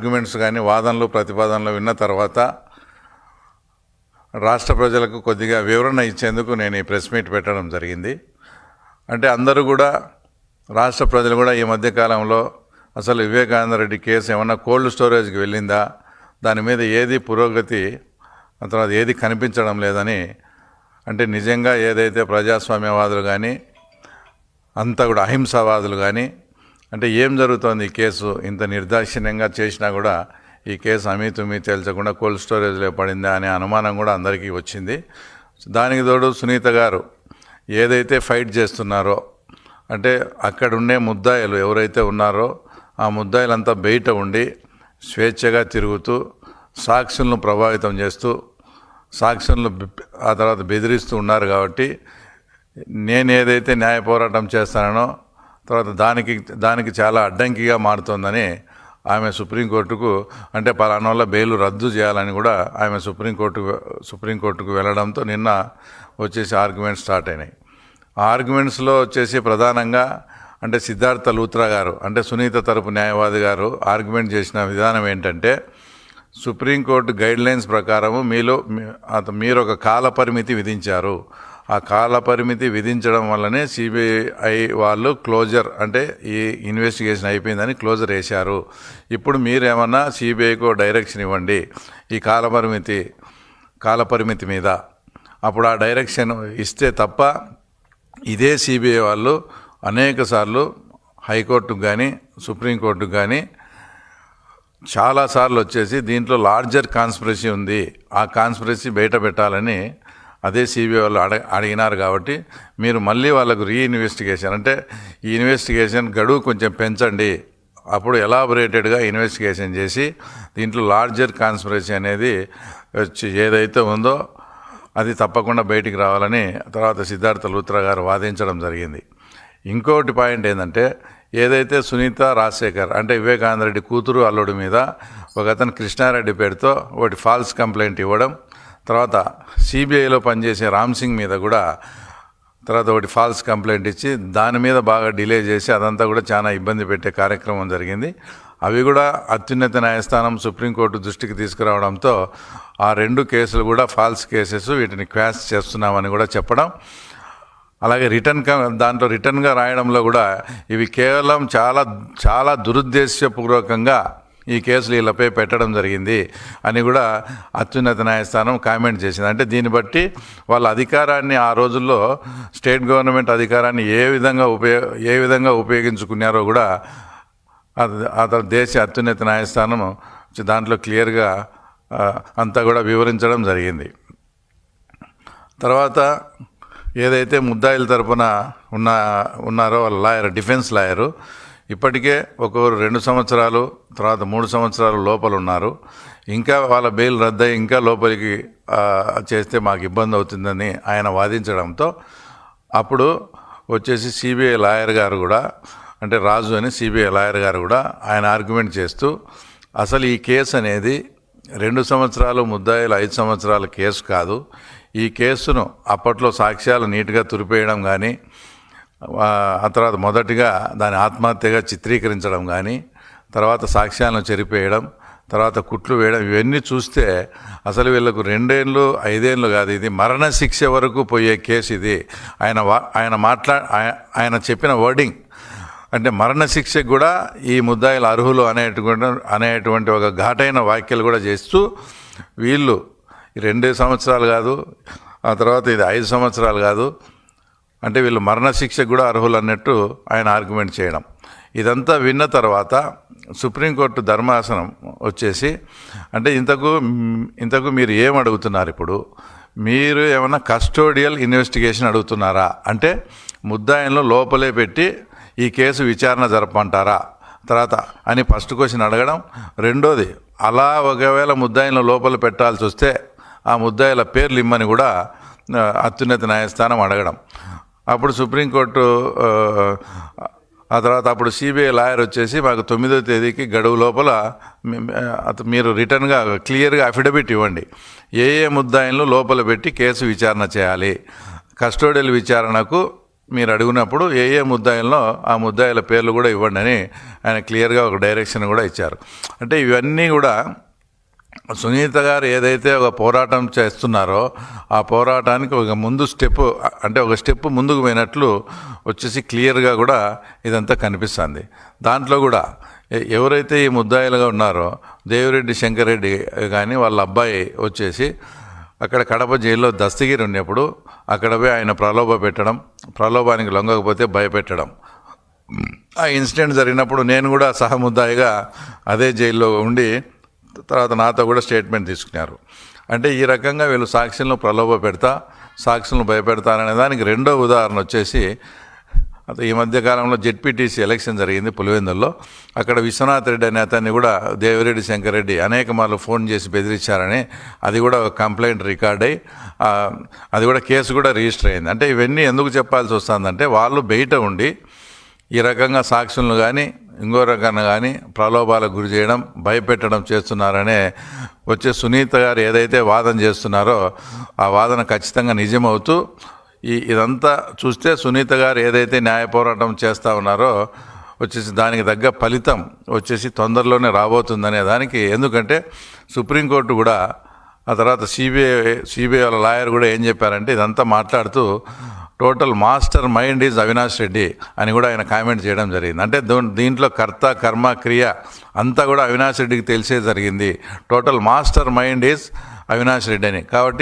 Arguments కానీ వాదనలు ప్రతిపాదనలు విన్న తర్వాత రాష్ట్ర ప్రజలకు కొద్దిగా వివరణ ఇచ్చేందుకు నేను ఈ ప్రెస్ మీట్ పెట్టడం జరిగింది. అంటే అందరూ కూడా రాష్ట్ర ప్రజలు కూడా ఈ మధ్యకాలంలో అసలు వివేకానంద రెడ్డి కేసు ఏమన్నా కోల్డ్ స్టోరేజ్కి వెళ్ళిందా దాని మీద ఏది పురోగతి తర్వాత ఏది కనిపించడం లేదని అంటే నిజంగా ఏదైతే ప్రజాస్వామ్యవాదులు కానీ అంతా కూడా అహింసావాదులు కానీ అంటే ఏం జరుగుతోంది ఈ కేసు? ఇంత నిర్దాక్షిణ్యంగా చేసినా కూడా ఈ కేసు అమీతుమీ తేల్చకుండా కోల్డ్ స్టోరేజ్లో పడిందా అనే అనుమానం కూడా అందరికీ వచ్చింది. దానికి తోడు సునీత గారు ఏదైతే ఫైట్ చేస్తున్నారో అంటే అక్కడుండే ముద్దాయిలు ఎవరైతే ఉన్నారో ఆ ముద్దాయిలంతా బయట ఉండి స్వేచ్ఛగా తిరుగుతూ సాక్షులను ప్రభావితం చేస్తూ సాక్షులను ఆ తర్వాత బెదిరిస్తూ ఉన్నారు కాబట్టి నేను ఏదైతే న్యాయ పోరాటం చేస్తానో తర్వాత దానికి దానికి చాలా అడ్డంకిగా మారుతోందని ఆమె సుప్రీంకోర్టుకు అంటే పలానా వల్ల బెయిల్ రద్దు చేయాలని కూడా ఆమె సుప్రీంకోర్టుకు సుప్రీంకోర్టుకు వెళ్ళడంతో నిన్న వచ్చేసి ఆర్గ్యుమెంట్స్ స్టార్ట్ అయినాయి. ఆ ఆర్గ్యుమెంట్స్లో వచ్చేసి ప్రధానంగా అంటే సిద్ధార్థ లూత్రా గారు అంటే సునీత తరపు న్యాయవాది గారు ఆర్గ్యుమెంట్ చేసిన విధానం ఏంటంటే సుప్రీంకోర్టు గైడ్లైన్స్ ప్రకారము మీలో మీరు ఒక కాల పరిమితి విధించారు. ఆ కాల పరిమితి విధించడం వల్లనే సిబిఐ వాళ్ళు క్లోజర్ అంటే ఈ ఇన్వెస్టిగేషన్ అయిపోయిందని క్లోజర్ వేశారు. ఇప్పుడు మీరేమన్నా సిబిఐకు డైరెక్షన్ ఇవ్వండి ఈ కాల పరిమితి కాల పరిమితి మీద. అప్పుడు ఆ డైరెక్షన్ ఇస్తే తప్ప ఇదే సిబిఐ వాళ్ళు అనేక సార్లు హైకోర్టుకు కానీ సుప్రీంకోర్టుకు కానీ చాలాసార్లు వచ్చేసి దీంట్లో లార్జర్ కాన్స్పిరసీ ఉంది. ఆ కాన్స్పిరసీ బయట పెట్టాలని అదే సిబిఐ వాళ్ళు అడ అడిగినారు కాబట్టి మీరు మళ్ళీ వాళ్ళకు రీఇన్వెస్టిగేషన్ అంటే ఈ ఇన్వెస్టిగేషన్ గడువు కొంచెం పెంచండి. అప్పుడు ఎలాబొరేటెడ్గా ఇన్వెస్టిగేషన్ చేసి దీంట్లో లార్జర్ కాన్స్పిరసీ అనేది వచ్చి ఏదైతే ఉందో అది తప్పకుండా బయటికి రావాలని తర్వాత సిద్ధార్థ లూత్రా గారు వాదించడం జరిగింది. ఇంకోటి పాయింట్ ఏంటంటే ఏదైతే సునీత రాజశేఖర్ అంటే వివేకానందరెడ్డి కూతురు అల్లుడి మీద ఒక అతను కృష్ణారెడ్డి పేరుతో ఒకటి ఫాల్స్ కంప్లైంట్ ఇవ్వడం తర్వాత సిబిఐలో పనిచేసే రామ్ సింగ్ మీద కూడా తర్వాత ఒకటి ఫాల్స్ కంప్లైంట్ ఇచ్చి దాని మీద బాగా డిలే చేసి అదంతా కూడా చాలా ఇబ్బంది పెట్టే కార్యక్రమం జరిగింది. అవి కూడా అత్యున్నత న్యాయస్థానం సుప్రీంకోర్టు దృష్టికి తీసుకురావడంతో ఆ రెండు కేసులు కూడా ఫాల్స్ కేసెస్ వీటిని క్వాష్ చేస్తున్నామని కూడా చెప్పడం. అలాగే రిటర్న్ క- దాంట్లో రిటర్న్గా రాయడంలో కూడా ఇవి కేవలం చాలా చాలా దురుద్దేశపూర్వకంగా ఈ కేసులు వీళ్ళపై పెట్టడం జరిగింది అని కూడా అత్యున్నత న్యాయస్థానం కామెంట్ చేసింది. అంటే దీన్ని బట్టి వాళ్ళ అధికారాన్ని ఆ రోజుల్లో స్టేట్ గవర్నమెంట్ అధికారాన్ని ఏ విధంగా ఉపయోగ ఏ విధంగా ఉపయోగించుకున్నారో కూడా అతను దేశ అత్యున్నత న్యాయస్థానం దాంట్లో క్లియర్గా అంతా కూడా వివరించడం జరిగింది. తర్వాత ఏదైతే ముద్దాయిల తరపున ఉన్న ఉన్నారో వాళ్ళ లాయర్ డిఫెన్స్ లాయరు ఇప్పటికే ఒక్కొక్కరు రెండు సంవత్సరాలు తర్వాత మూడు సంవత్సరాలు లోపల ఉన్నారు ఇంకా వాళ్ళ బెయిల్ రద్దయి ఇంకా లోపలికి చేస్తే మాకు ఇబ్బంది అవుతుందని ఆయన వాదించడంతో అప్పుడు వచ్చేసి సిబిఐ లాయర్ గారు కూడా అంటే రాజు అని సిబిఐ లాయర్ గారు కూడా ఆయన ఆర్గ్యుమెంట్ చేస్తూ అసలు ఈ కేసు అనేది రెండు సంవత్సరాలు ముద్దాయిలు ఐదు సంవత్సరాల కేసు కాదు. ఈ కేసును అప్పట్లో సాక్ష్యాలు నీట్గా తురిపేయడం కానీ ఆ తర్వాత మొదటిగా దాని ఆత్మహత్యగా చిత్రీకరించడం కానీ తర్వాత సాక్ష్యాలను చెరిపేయడం తర్వాత కుట్లు వేయడం ఇవన్నీ చూస్తే అసలు వీళ్ళకు రెండేళ్ళు ఐదేళ్ళు కాదు ఇది మరణశిక్ష వరకు పోయే కేసు ఇది. ఆయన వా ఆయన మాట్లా ఆయన చెప్పిన వర్డింగ్. అంటే మరణశిక్షకు కూడా ఈ ముద్దాయిలు అర్హులు అనేటువంటి అనేటువంటి ఒక ఘాటైన వ్యాఖ్యలు కూడా చేస్తూ వీళ్ళు రెండే రెండు సంవత్సరాలు కాదు ఆ తర్వాత ఇది ఐదు సంవత్సరాలు కాదు అంటే వీళ్ళు మరణశిక్షకు కూడా అర్హులు అన్నట్టు ఆయన ఆర్గ్యుమెంట్ చేయడం. ఇదంతా విన్న తర్వాత సుప్రీంకోర్టు ధర్మాసనం వచ్చేసి అంటే ఇంతకు ఇంతకు మీరు ఏం అడుగుతున్నారు ఇప్పుడు? మీరు ఏమైనా కస్టోడియల్ ఇన్వెస్టిగేషన్ అడుగుతున్నారా? అంటే ముద్దాయిలను లోపలే పెట్టి ఈ కేసు విచారణ జరపంటారా తర్వాత అని ఫస్ట్ క్వశ్చన్ అడగడం. రెండోది అలా ఒకవేళ ముద్దాయిలను లోపల పెట్టాల్సి వస్తే ఆ ముద్దాయిల పేర్లు ఇమ్మని కూడా అత్యున్నత న్యాయస్థానం అడగడం. అప్పుడు సుప్రీంకోర్టు ఆ, ఆ తర్వాత అప్పుడు సిబిఐ లాయర్ వచ్చేసి మాకు తొమ్మిదో తేదీకి గడువు లోపల మీరు రిటర్న్గా క్లియర్గా అఫిడవిట్ ఇవ్వండి. ఏ ఏ ముద్దాయిలను లోపల పెట్టి కేసు విచారణ చేయాలి. కస్టోడియల్ విచారణకు మీరు అడిగినప్పుడు ఏ ఏ ముద్దాయిల్లో ఆ ముద్దాయిల పేర్లు కూడా ఇవ్వండి అని ఆయన క్లియర్గా ఒక డైరెక్షన్ కూడా ఇచ్చారు. అంటే ఇవన్నీ కూడా సునీత గారు ఏదైతే ఒక పోరాటం చేస్తున్నారో ఆ పోరాటానికి ఒక ముందు స్టెప్ అంటే ఒక స్టెప్ ముందుకు పోయినట్లు వచ్చేసి క్లియర్గా కూడా ఇదంతా కనిపిస్తుంది. దాంట్లో కూడా ఎవరైతే ఈ ముద్దాయిలుగా ఉన్నారో దేవిరెడ్డి శంకరెడ్డి కానీ వాళ్ళ అబ్బాయి వచ్చేసి అక్కడ కడప జైల్లో దస్తగిరి ఉన్నప్పుడు అక్కడ పోయి ఆయన ప్రలోభ పెట్టడం ప్రలోభానికి లొంగకపోతే భయపెట్టడం. ఆ ఇన్సిడెంట్ జరిగినప్పుడు నేను కూడా సహముద్దాయిగా అదే జైల్లో ఉండి తర్వాత నాతో కూడా స్టేట్మెంట్ తీసుకున్నారు. అంటే ఈ రకంగా వీళ్ళు సాక్షులను ప్రలోభ పెడతా సాక్షులను భయపెడతారనే దానికి రెండో ఉదాహరణ వచ్చేసి ఈ మధ్యకాలంలో జెడ్పీటీసీ ఎలక్షన్ జరిగింది పులివెందుల్లో. అక్కడ విశ్వనాథ్ రెడ్డి అనే అతన్ని కూడా దేవిరెడ్డి శంకర్ రెడ్డి అనేక మార్లు ఫోన్ చేసి బెదిరించారని అది కూడా ఒక కంప్లైంట్ రికార్డ్ అయ్యి అది కూడా కేసు కూడా రిజిస్టర్ అయింది. అంటే ఇవన్నీ ఎందుకు చెప్పాల్సి వస్తుందంటే వాళ్ళు బయట ఉండి ఈ రకంగా సాక్షులను కానీ ఇంకో రకంగా కానీ ప్రలోభాలకు గురి చేయడం భయపెట్టడం చేస్తున్నారనే వచ్చే సునీత గారు ఏదైతే వాదన చేస్తున్నారో ఆ వాదన ఖచ్చితంగా నిజమవుతూ ఈ ఇదంతా చూస్తే సునీత గారు ఏదైతే న్యాయ పోరాటం చేస్తూ ఉన్నారో వచ్చేసి దానికి తగ్గ ఫలితం వచ్చేసి తొందరలోనే రాబోతుందనే దానికి ఎందుకంటే సుప్రీంకోర్టు కూడా ఆ తర్వాత సిబిఐ సిబిఐ వాళ్ళ లాయర్ కూడా ఏం చెప్పారంటే ఇదంతా మాట్లాడుతూ total mastermind is Avinash Reddy అని కూడా ఆయన కామెంట్ చేయడం జరిగింది. అంటే దో- దీంట్లో కర్త కర్మ క్రియ అంతా కూడా అవినాష్ రెడ్డికి తెలిసే జరిగింది. Total mastermind is Avinash Reddy అని. కాబట్టి